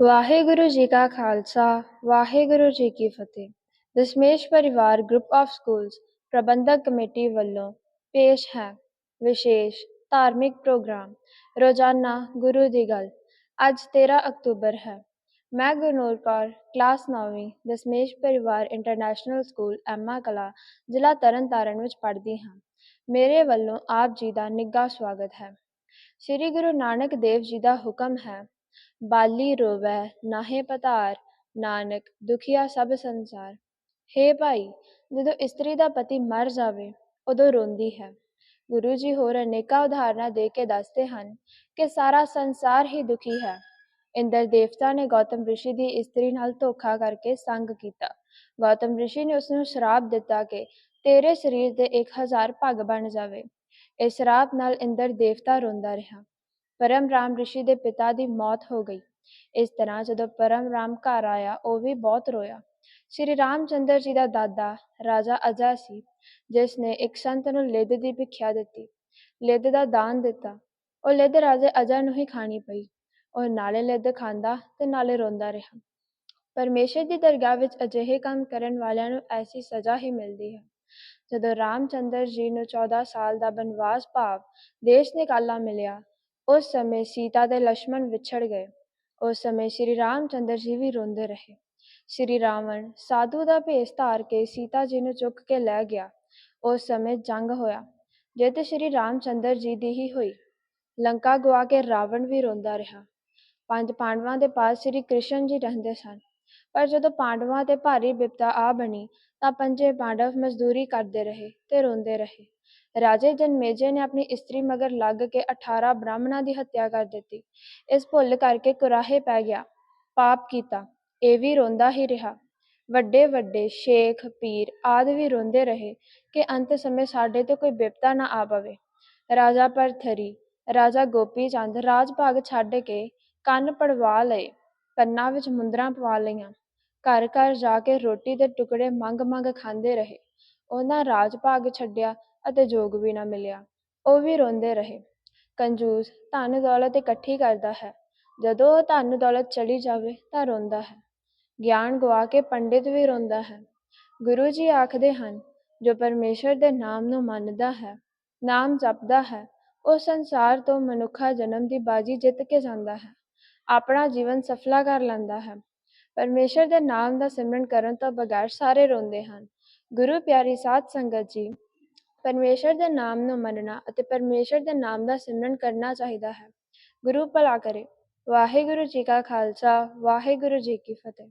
ਵਾਹਿਗੁਰੂ ਜੀ ਕਾ ਖਾਲਸਾ, ਵਾਹਿਗੁਰੂ ਜੀ ਕੀ ਫਤਿਹ। Dashmesh Parivar group of schools Parbandhak committee ਵੱਲੋਂ ਪੇਸ਼ ਹੈ ਵਿਸ਼ੇਸ਼ ਧਾਰਮਿਕ ਪ੍ਰੋਗਰਾਮ। ਰੋਜ਼ਾਨਾ ਗੁਰੂ ਦੀ ਗੱਲ, ਅੱਜ 13 ਅਕਤੂਬਰ ਹੈ। ਮੈਂ ਗੁਰਨੂਰ ਕੌਰ, ਕਲਾਸ 9ਵੀਂ Dashmesh Parivar international school Emma ਕਲਾ, ਜ਼ਿਲ੍ਹਾ ਤਰਨਤਾਰਨ ਵਿੱਚ ਪੜ੍ਹਦੀ ਹਾਂ। ਮੇਰੇ ਵੱਲੋਂ ਆਪ ਜੀ ਦਾ ਨਿੱਘਾ ਸਵਾਗਤ ਹੈ। ਸ੍ਰੀ ਗੁਰੂ ਨਾਨਕ ਦੇਵ ਜੀ ਦਾ ਹੁਕਮ ਹੈ ਬਾਲੀ ਰੋਵੈ, ਨਾਹੇ ਪਤਾਰ ਨਾਨਕ, ਦੁਖੀਆ ਸਭ ਸੰਸਾਰ। ਹੇ ਭਾਈ, ਜਦੋਂ ਇਸਤਰੀ ਦਾ ਪਤੀ ਮਰ ਜਾਵੇ, ਉਦੋਂ ਰੋਂਦੀ ਹੈ। ਗੁਰੂ ਜੀ ਹੋਰ ਅਨੇਕਾਂ ਉਦਾਹਰਨਾਂ ਦੇ ਕੇ ਦੱਸਦੇ ਹਨ ਕਿ ਸਾਰਾ ਸੰਸਾਰ ਹੀ ਦੁਖੀ ਹੈ। ਇੰਦਰ ਦੇਵਤਾ ਨੇ ਗੌਤਮ ਰਿਸ਼ੀ ਦੀ ਇਸਤਰੀ ਨਾਲ ਧੋਖਾ ਕਰਕੇ ਸੰਗ ਕੀਤਾ। ਗੌਤਮ ਰਿਸ਼ੀ ਨੇ ਉਸ ਨੂੰ ਸ਼ਰਾਪ ਦਿੱਤਾ ਕਿ ਤੇਰੇ ਸਰੀਰ ਦੇ 1000 ਭੱਗ ਬਣ ਜਾਵੇ। ਇਸ ਸ਼ਰਾਪ ਨਾਲ ਇੰਦਰ ਦੇਵਤਾ ਰੋਂਦਾ ਰਿਹਾ। ਪਰਮ ਰਾਮ ਰਿਸ਼ੀ ਦੇ ਪਿਤਾ ਦੀ ਮੌਤ ਹੋ ਗਈ। ਇਸ ਤਰ੍ਹਾਂ ਜਦੋਂ ਪਰਮ ਰਾਮ ਘਰ ਆਇਆ, ਉਹ ਵੀ ਬਹੁਤ ਰੋਇਆ। ਸ਼੍ਰੀ ਰਾਮ ਚੰਦਰ ਜੀ ਦਾ ਦਾਦਾ, ਰਾਜਾ ਅਜਾ ਸੀ, ਜਿਸ ਨੇ ਇੱਕ ਸੰਤ ਨੂੰ ਲਿੱਦ ਦੀ ਭਿੱਖਿਆ ਦਿੱਤੀ। ਲਿੱਦ ਦਾ ਦਾਨ ਦਿੱਤਾ। ਉਹ ਲਿੱਦ ਰਾਜੇ ਅਜਾ ਨੂੰ ਹੀ ਖਾਣੀ ਪਈ। ਉਹ ਨਾਲੇ ਲਿੱਦ ਖਾਂਦਾ ਤੇ ਨਾਲੇ ਰੋਂਦਾ ਰਿਹਾ। ਪਰਮੇਸ਼ਰ ਦੀ ਦਰਗਾਹ ਵਿੱਚ ਅਜਿਹੇ ਕੰਮ ਕਰਨ ਵਾਲਿਆਂ ਨੂੰ ਐਸੀ ਸਜ਼ਾ ਹੀ ਮਿਲਦੀ ਹੈ। ਜਦੋਂ ਰਾਮਚੰਦਰ ਜੀ ਨੂੰ 14 ਸਾਲ ਦਾ ਬਨਵਾਸ ਭਾਵ ਦੇਸ਼ ਨਿਕਾਲਾ ਮਿਲਿਆ ਉਸ ਸਮੇਂ ਸੀਤਾ ਦੇ ਲక్ష్మణ ਵਿਛੜ ਗਏ ਉਸ ਸਮੇਂ ਸ਼੍ਰੀ ਰਾਮ ਚੰਦਰ ਜੀ ਵੀ ਰੋਂਦੇ ਰਹੇ ਸ਼੍ਰੀ ਰਾਵਣ ਸਾਧੂ ਦਾ ਭੇਸ ਧਾਰ ਕੇ ਸੀਤਾ ਜੀ ਨੂੰ ਚੁੱਕ ਕੇ ਲੈ ਗਿਆ ਉਸ ਸਮੇਂ ਜੰਗ ਹੋਇਆ ਜੇ ਜਿੱਤ ਸ਼੍ਰੀ ਰਾਮ ਚੰਦਰ ਜੀ ਦੀ ਹੀ ਹੋਈ ਲੰਕਾ ਗਵਾ ਕੇ ਰਾਵਣ ਵੀ ਰੋਂਦਾ ਰਿਹਾ ਪੰਜ ਪਾਂਡਵਾਂ ਦੇ ਪਾਸ ਸ਼੍ਰੀ ਕ੍ਰਿਸ਼ਨ ਜੀ ਰਹਿੰਦੇ ਸਨ ਪਰ ਜਦੋਂ ਪਾਂਡਵਾਂ ਤੇ ਭਾਰੀ ਵਿਪਤਾ ਆ ਬਣੀ ਤਾਂ ਪੰਜੇ ਪਾਂਡਵ ਮਜ਼ਦੂਰੀ ਕਰਦੇ ਰਹੇ ਤੇ ਰੋਂਦੇ ਰਹੇ ਰਾਜੇ ਜਨਮੇਜੇ ਨੇ ਆਪਣੀ ਇਸਤਰੀ ਮਗਰ ਲੱਗ ਕੇ 18 ਬ੍ਰਾਹਮਣਾਂ ਦੀ ਹੱਤਿਆ ਕਰ ਦਿੱਤੀ। ਇਸ ਭੁੱਲ ਕਰਕੇ ਕੁਰਾਹੇ ਪੈ ਗਿਆ, ਪਾਪ ਕੀਤਾ, ਇਹ ਵੀ ਰੋਂਦਾ ਹੀ ਰਿਹਾ। ਵੱਡੇ ਵੱਡੇ ਸ਼ੇਖ, ਪੀਰ ਆਦਿ ਵੀ ਰੋਂਦੇ ਰਹੇ ਕਿ ਅੰਤ ਸਮੇਂ ਸਾਡੇ ਤੇ ਕੋਈ ਬਿਪਤਾ ਨਾ ਆ ਪਵੇ। ਰਾਜਾ ਪਰਥਰੀ, ਰਾਜਾ ਗੋਪੀ ਚੰਦ ਰਾਜ ਭਾਗ ਛੱਡ ਕੇ ਕੰਨ ਪੜਵਾ ਲਏ, ਕੰਨਾਂ ਵਿੱਚ ਮੁੰਦਰਾਂ ਪਵਾ ਲਈਆਂ। ਘਰ ਘਰ ਜਾ ਕੇ ਰੋਟੀ ਦੇ ਟੁਕੜੇ ਮੰਗ ਮੰਗ ਖਾਂਦੇ ਰਹੇ। ਉਹਨਾਂ ਰਾਜ ਭਾਗ ਛੱਡਿਆ ਅਤੇ ਜੋਗ ਵੀ ਨਾ ਮਿਲਿਆ। ਉਹ ਵੀ ਰੋਂਦੇ ਰਹੇ। ਕੰਜੂਸ ਧਨ ਦੌਲਤ ਇਕੱਠੀ ਕਰਦਾ ਹੈ। ਜਦੋਂ ਉਹ ਧਨ ਦੌਲਤ ਚਲੀ ਜਾਵੇ ਤਾਂ ਰੋਂਦਾ ਹੈ। ਗਿਆਨ ਗਵਾ ਕੇ ਪੰਡਿਤ ਵੀ ਰੋਂਦਾ ਹੈ। ਗੁਰੂ ਜੀ ਆਖਦੇ ਹਨ, ਜੋ ਪਰਮੇਸ਼ਰ ਦੇ ਨਾਮ ਨੂੰ ਮੰਨਦਾ ਹੈ, ਨਾਮ ਜਪਦਾ ਹੈ, ਉਹ ਸੰਸਾਰ ਤੋਂ ਮਨੁੱਖਾ ਜਨਮ ਦੀ ਬਾਜੀ ਜਿੱਤ ਕੇ ਜਾਂਦਾ ਹੈ। ਆਪਣਾ ਜੀਵਨ ਸਫਲਾ ਕਰ ਲੈਂਦਾ ਹੈ। ਪਰਮੇਸ਼ਰ ਦੇ ਨਾਮ ਦਾ ਸਿਮਰਨ ਕਰਨ ਤੋਂ ਬਗੈਰ ਸਾਰੇ ਰੋਂਦੇ ਹਨ। ਗੁਰੂ ਪਿਆਰੀ ਸਾਧ ਸੰਗਤ ਜੀ ਪਰਮੇਸ਼ਰ ਦੇ ਨਾਮ ਨੂੰ ਮੰਨਣਾ ਅਤੇ ਪਰਮੇਸ਼ਰ ਦੇ ਨਾਮ ਦਾ ਸਿਮਰਨ ਕਰਨਾ ਚਾਹੀਦਾ ਹੈ। ਗੁਰੂ ਭਲਾ ਕਰੇ। ਵਾਹਿਗੁਰੂ ਜੀ ਕਾ ਖਾਲਸਾ, ਵਾਹਿਗੁਰੂ ਜੀ ਕੀ ਫਤਿਹ।